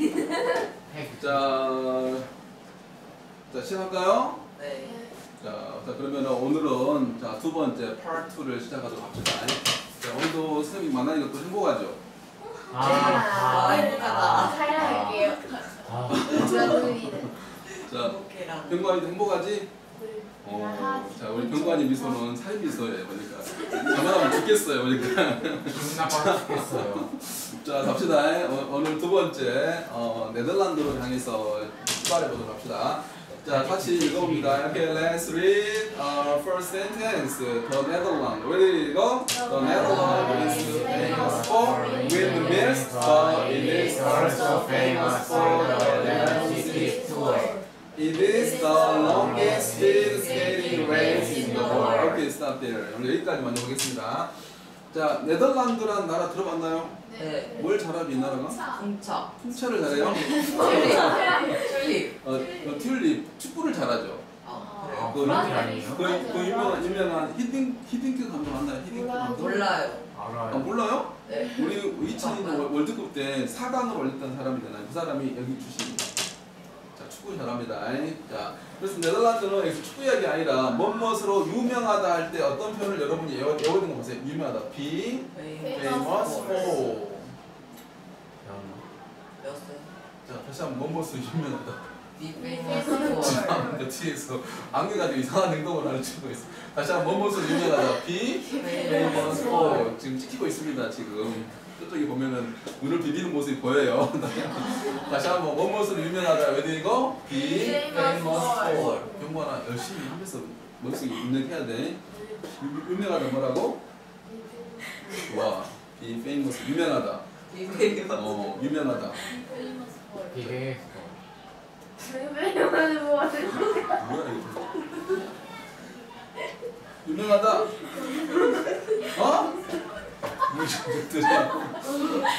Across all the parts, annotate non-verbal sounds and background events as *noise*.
핵. 자, 자 시작할까요? 네. 자, 자 그러면 오늘은 자 두 번째 파트 2를 시작하도록 합시다. 자, 오늘도 선생님 만나니까 또 행복하죠? 아, 아, 아, 행복하다. 사랑할게요. 아, 자, 행복해라. 병관이도 행복하지? 어, 자 우리 병관이 미소는 사이 미소예요, 보니까. 잘못하면 죽겠어요, 보니까. 기분 나빠 죽겠어요. 자, 갑시다. 어, 오늘 두 번째 어, 네덜란드로 향해서 출발해 보도록 합시다. 자, 같이 읽어봅니다. Okay, let's read uh, first sentence. The Netherlands. Ready, go. The Netherlands is famous for windmills, but it is also famous for the electricity tour. It is the longest speed skating race in the world. Okay, stop there. 오늘 여기까지만 해보겠습니다. 자, 네덜란드라는 나라 들어봤나요? 네. 뭘 잘하면 이 나라가? 풍차. 풍차를 잘해요? 튤립. 어, 어, 튤립, 축구를 잘하죠. 아, 아, 그, 그런 게 아니에요? 그, 그 유명한, 유명한 히딩, 히딩크 감독 맞나요? 히딩크 감독? 몰라요. 아, 알아요. 몰라요? 네. 우리 2002년 월드컵 때 4강을 올렸던 사람이잖아요. 그 사람이 여기 출신입니다. 자, 축구 잘합니다. 자, 그래서 네덜란드는 여기서 축구 이야기 아니라 뭐뭇으로 유명하다 할 때 어떤 표현을 여러분이 외워- 외우는 거 보세요. 유명하다. be famous for. 자, 다시 한번 뭐뭇으로 유명하다. 뒤에서 안개 가지고 이상한 행동을 하는 친구가 있어. 다시 한번 뭔 모습 유명하다. 비 페이머스 포 지금 찍히고 있습니다. 지금 저쪽에 보면은 눈을 비비는 모습이 보여요. *laughs* 다시 한번 뭔 모습 유명하다. 어디고 비 페이머스 포 경관아 열심히 하면서 머릿속에 입력해야 돼. 유- 유명하다 뭐라고? 와, 비 페이머스 유명하다. 어, 유명하다. 왜냐면 뭐 뭐야 이거? 유명하다.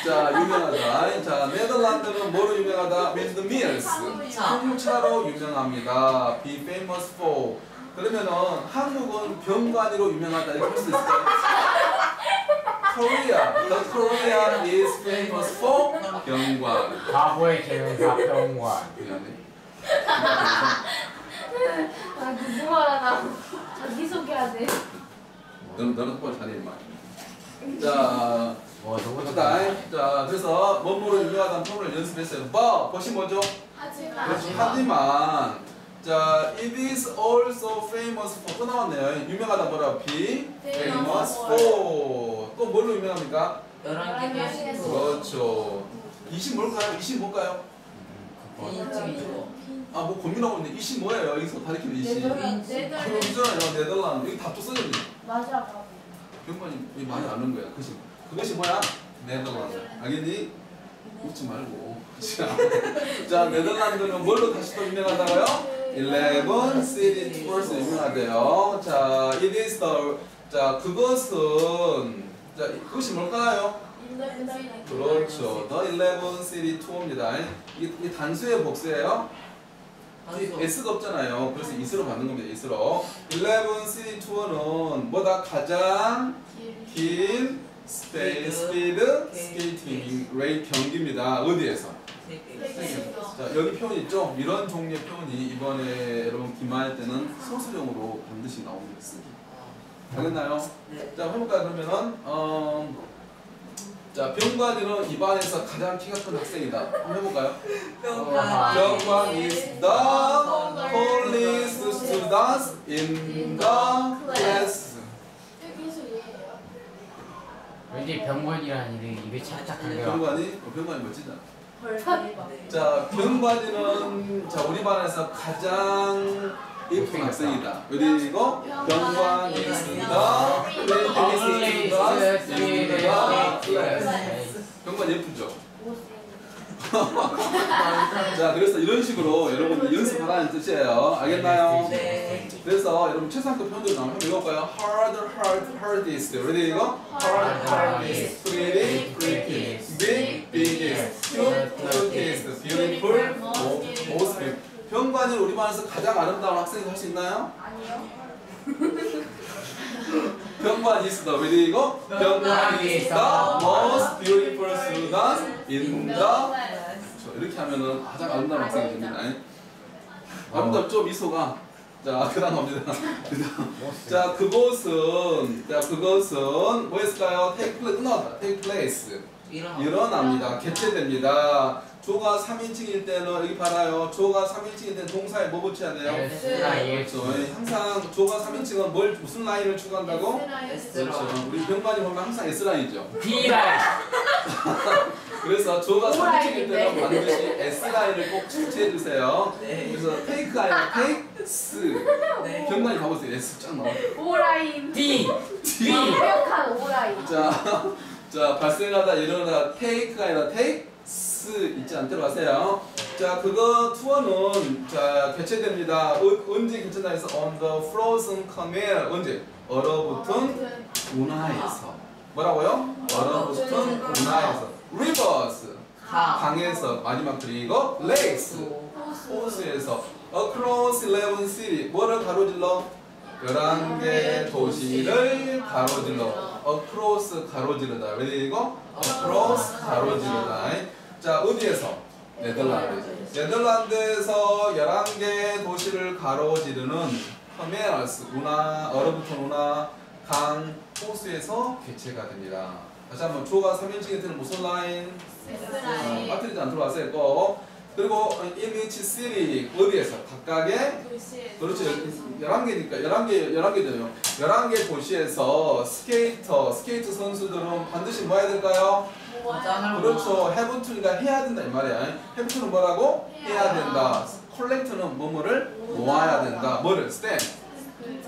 자 유명하다. 자 네덜란드는 뭐로 유명하다? 윈드밀스. 풍차. 풍차로 유명합니다. Be famous for. 그러면은 한국은 병관이로 유명하다 이렇게 할수 있을까요? Korea. The Korea is famous for 병관. 바보의 재능사 병원. 미안해. 아 누구 말하나 자기. 너는 너는 똑바로 잘해 임마. 자. 뭐 누구 갑시다. 자, 그래서 뭐뭐로 유명하다는 표현을 연습했어요. but, 것이 뭐죠? 하지만. 하지만, 자, it is also famous for 또 나왔네요. 유명하다 뭐라? be famous for 또 뭘로 유명합니까? 열한 개 신고. 그렇죠. 20 뭘까요? 20 뭘까요? 아, 뭐 고민하고 있는데 20 뭐예요? 여기서 가리키는 20. 네덜란드. 네덜란드. 여기 답도 써졌네. 맞아 바보. 병만이 이 많이 아는 거야. 그것이 그것이 뭐야? 네덜란드. 알겠니? 웃지 말고. *laughs* 자, 자 네덜란드는 뭘로 다시 또 유명하다고요? 11 city tours 유명하대요. 자, it is the 자 그것은 자 그것이 뭘까요? 그렇죠. The 11 city tour입니다. 이, 이 단수의 복수예요. 단수. S가 없잖아요. 그래서 이스로 받는 겁니다. 이스로. 11 city tour는 뭐다 가장 긴 스페인 스피드 스케이팅 레이 경기입니다. 어디에서? 자 여기 표현 있죠? 이런 종류의 표현이 이번에 여러분 기말할 때는 소수령으로 반드시 나옵니다. 쓰기. 알겠나요? 네. 자 해볼까요? 그러면은 어, 자 병관이는 입안에서 가장 키가 큰 학생이다. 한번 해볼까요? 병관. 병관 is the tallest student in the class. 왠지 병원이라는 이름이 입에 착착한데요. 병관이 어, 병관이 멋지다. 자, 병관이는 자 우리 반에서 가장 예쁜 학생이다. 그리고 병관 is the prettiest student in the class. 병관 예쁘죠? 자, 그래서 이런 식으로 여러분들 연습하라는 뜻이에요. 알겠나요? 네. 그래서 여러분 최상급 표현들 나오면 한번 읽어볼까요? hard, hard, hardest. ready 이거? hard, hardest, pretty, prettiest, big, biggest, cute, cutest, beautiful, mo- most beautiful. 병관이 우리 반에서 가장 아름다운 학생이 할 수 있나요? 아니요. *laughs* 병관 is the 그리고 병관 is the most beautiful student in the 그렇죠. 이렇게 하면은 가장 아름다운 학생이 됩니다. 아름답죠 미소가. 자 그다음 갑니다. 자 그것은 자 그것은 뭐였을까요? take place take place 일어납니다. 개체됩니다. 조가 3인칭일 때는 여기 봐라요. 조가 3인칭일 때는 동사에 뭐 붙여야 돼요? S나 EX 그렇죠. 항상 조가 3인칭은 뭘 무슨 라인을 추구한다고? 그렇죠. 우리 병관이 보면 항상 S 라인이죠. B라인 *laughs* 그래서 조가 O 3인칭일 때는. 반드시 S 라인을 꼭 체크해 주세요. 네. 그래서 테이크가 아니라 테이크스. 네. 병관이 봐보세요. S 쫙 나와. 오라인. D D. 완벽한 오라인. 자, 자 발생하다 일어나다 테이크가 아니라 테이크스 잊지 않도록 하세요. 자 그거 투어는 자 개최됩니다. 어, 언제 개최나 해서 on the frozen camel. 언제? 얼어붙은 운하에서. 뭐라고요? 얼어붙은 운하에서. Rivers. 가. 강에서. 마지막 그리고 lakes. 호수에서. Across 11 city. 뭐를 가로질러? 11개 도시를 가로질러. Across 가로지르다. 그리고 across 가로지르다. 자 어디에서? 네덜란드 네덜란드에서 11개 도시를 가로지르는 커메라스 운하 얼어붙은 운하 강 호수에서 개최가 됩니다. 다시 한번 조가 3인칭일 때는 무슨 라인? 어, 빠뜨리지 않도록 하세요. 꼭 그리고 each city 어디에서 각각의 그렇죠. 11개니까 11개 11개 되요. 11개 도시에서 스케이터 스케이트 선수들은 반드시 뭐 해야 될까요? 그렇죠. have to니까 해야 된다 이 말이야. Have to는 뭐라고? 해야 된다. collect는 뭐뭐를? 모아야 된다. 뭐를? stamp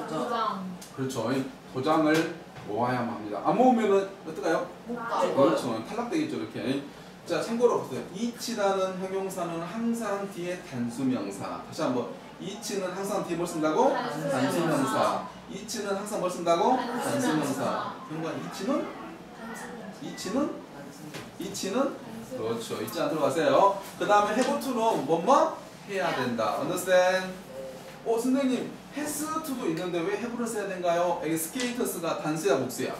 도장. 그렇죠. 도장을 모아야만 합니다. 안 모으면은 어떨까요? 못 그렇죠. 탈락되겠죠, 이렇게. 자, 참고로 보세요. 이치라는 형용사는 항상 뒤에 단수명사. 다시 한번. 이치는 항상 뒤에 뭘 쓴다고? 단수명사. 단수명사. 이치는 항상 뭘 쓴다고? 단수명사. 형관 이치는? 이치는? 이치는? 그렇죠. 잊지 않도록 하세요. 그 다음에 to는 뭐뭐? 해야 된다. understand? 어, 선생님, to도 있는데 왜 have를 써야 된가요? 여기 스케이터스가 단수야, 복수야?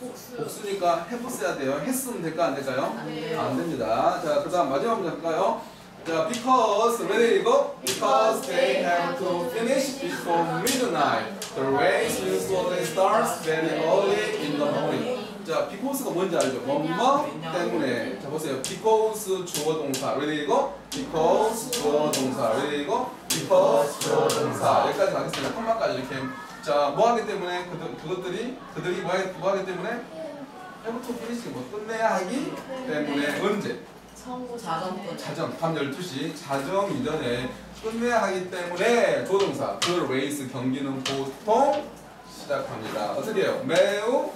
복수. 복수니까 have 써야 돼요. 했으면 될까 안 될까요? 안 돼요. 안 됩니다. 자, 그 다음 마지막 문제 할까요? 자, because, 왜 이거? Because they have to finish before midnight. The race usually starts very early in the morning. 자, because가 뭔지 알죠? 뭐뭐 때문에. 자, 보세요. because 주어 동사. 왜 이거? Because 주어 동사. 왜 이거? because 주어 동사. 여기까지 가겠습니다. 컴마까지 이렇게. 자, 뭐 하기 때문에? 그들, 그것들이, 그들이 뭐 하기, 뭐 하기 때문에? to finish 뭐 끝내야 하기 때문에 언제? 자전거. 자정 밤 12시 자정 이전에 끝내야 하기 때문에 조동사 그 레이스 경기는 보통 시작합니다. 어떻게 해요? 매우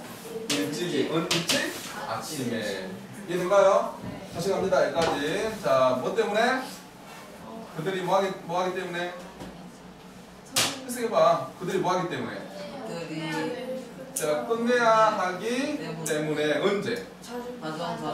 일찍이 언 일찍 아침에 이해된가요? 다시 갑니다 여기까지 자 뭐 때문에 그들이 뭐 하기 뭐 하기 때문에 해석해봐 그들이 뭐 하기 때문에 들이 자 끝내야 하기 때문에 언제.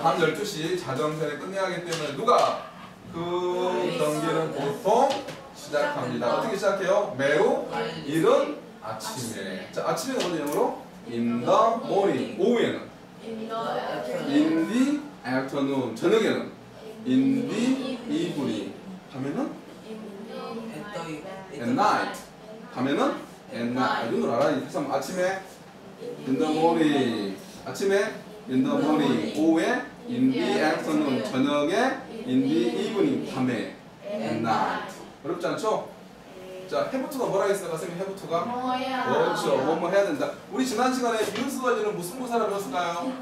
밤 12시 자정전에 끝내야 하기 때문에 누가 그 경기는 보통 시작합니다. 어떻게 시작해요? 매우 이른 아침에. 자, 아침에 어느 영어로? In the morning. 오후에는 in the afternoon. 저녁에는 in the evening. 밤에는 at night. 밤에는 at night. 이런 걸 알아야 돼. 그래서 아침에 in the morning. 아침에 in the morning. 오후에 in the afternoon. 저녁에 in the evening. 밤에 at night. 어렵지 않죠? 자, 해부투가 뭐라 했어요? 선생님 해부투가? 그렇죠. 뭐뭐 해야 된다. 우리 지난 시간에 비누스 관리는 무슨 부사를 배웠을까요?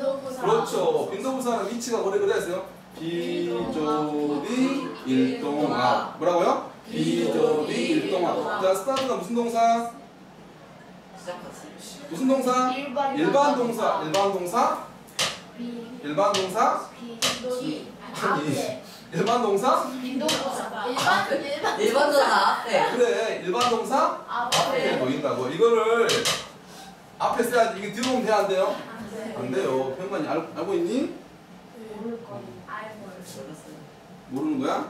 그렇죠. 빈도부사는 위치가 뭐래 그랬어요? 비조리 일동학. 뭐라고요? 비조리 일동학. 자, 스타트가 무슨 동사? 무슨 동사? 일반 일반 동사. 일반 동사? 일반 동사? 비 아니. 일반 동사? 일반 일반 일반 전화 앞에. 그래. 일반 동사? 앞에 앞에 보인다고. 이거를 앞에 써야지. 이게 뒤로 오면 돼야 안 돼요? 안 돼요. 평관이 알, 알고 있니? 모르는 거야?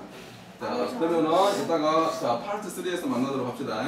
자, 그러면은 이따가 자, 파트 3에서 만나도록 합시다.